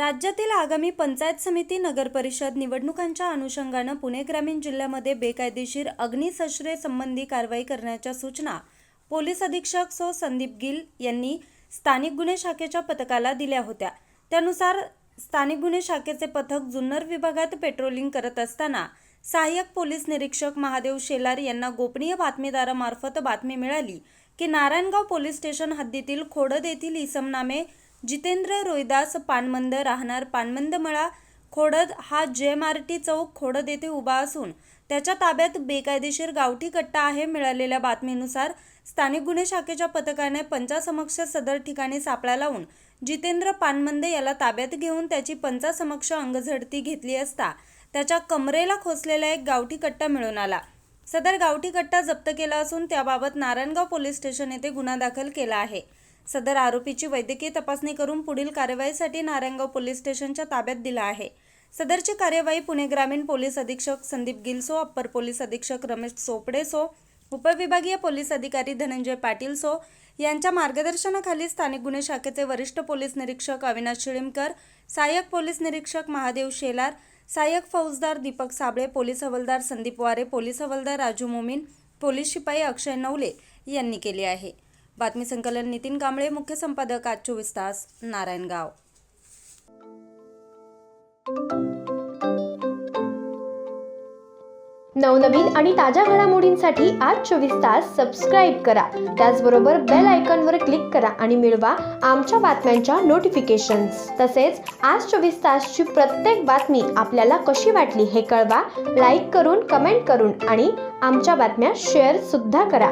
राज्यातील आगामी पंचायत समिती नगरपरिषद निवडणुकांच्या अनुषंगानं पुणे ग्रामीण जिल्ह्यामध्ये बेकायदेशीर अग्निसश्रे संबंधी कारवाई करण्याच्या सूचना पोलीस अधीक्षक सो संदीप गिल यांनी स्थानिक गुन्हे शाखेच्या पथकाला दिल्या होत्या. त्यानुसार स्थानिक गुन्हे शाखेचे पथक जुन्नर विभागात पेट्रोलिंग करत असताना सहाय्यक पोलीस निरीक्षक महादेव शेलार यांना गोपनीय बातमीदारामार्फत बातमी मिळाली की नारायणगाव पोलीस स्टेशन हद्दीतील खोडद येथील इसमनामे जितेंद्र रोहिदास पानमंद राहणार पानमंदमळा खोडद हा जेएमआरटी चौक खोडद येथे उभा असून त्याच्या ताब्यात बेकायदेशीर गावठी कट्टा आहे मिळालेल्या बातमीनुसार स्थानिक गुन्हे शाखेच्या पथकाने पंचासमक्ष सदर ठिकाणी सापळा लावून जितेंद्र पानमंदे याला ताब्यात घेऊन त्याची पंचासमक्ष अंगझडती घेतली असता त्याच्या कमरेला खोचलेला एक गावठी कट्टा मिळून आला. सदर गावठी कट्टा जप्त केला असून त्याबाबत नारायणगाव पोलीस स्टेशन येथे गुन्हा दाखल केला आहे. सदर आरोपीची वैद्यकीय तपासणी करून पुढील कार्यवाहीसाठी नारायणगाव पोलीस स्टेशनच्या ताब्यात दिला आहे. सदरची कार्यवाही पुणे ग्रामीण पोलीस अधीक्षक संदीप गिलसो अप्पर पोलीस अधीक्षक रमेश चोपडे सो उपविभागीय पोलीस अधिकारी धनंजय पाटील सो यांच्या मार्गदर्शनाखाली स्थानिक गुन्हे शाखेचे वरिष्ठ पोलीस निरीक्षक अविनाश शिळिमकर सहाय्यक पोलीस निरीक्षक महादेव शेलार सहाय्यक फौजदार दीपक साबळे पोलीस हवालदार संदीप वारे पोलीस हवालदार राजू मोमीन पोलीस शिपाई अक्षय नवले यांनी केले आहे. बातमी संकलन नितीन कांबळे मुख्य संपादक आज चोवीस तास नारायणगाव. नवनवीन आणि ताज्या घडामोडींसाठी आज चोवीस तास सबस्क्राईब करा. त्याचबरोबर बेल आयकॉनवर क्लिक करा आणि मिळवा आमच्या बातम्यांच्या नोटिफिकेशन्स तसेच आज चोवीस तासची प्रत्येक बातमी आपल्याला कशी वाटली हे कळवा. लाईक करून कमेंट करून आणि आमच्या बातम्या शेअर सुद्धा करा.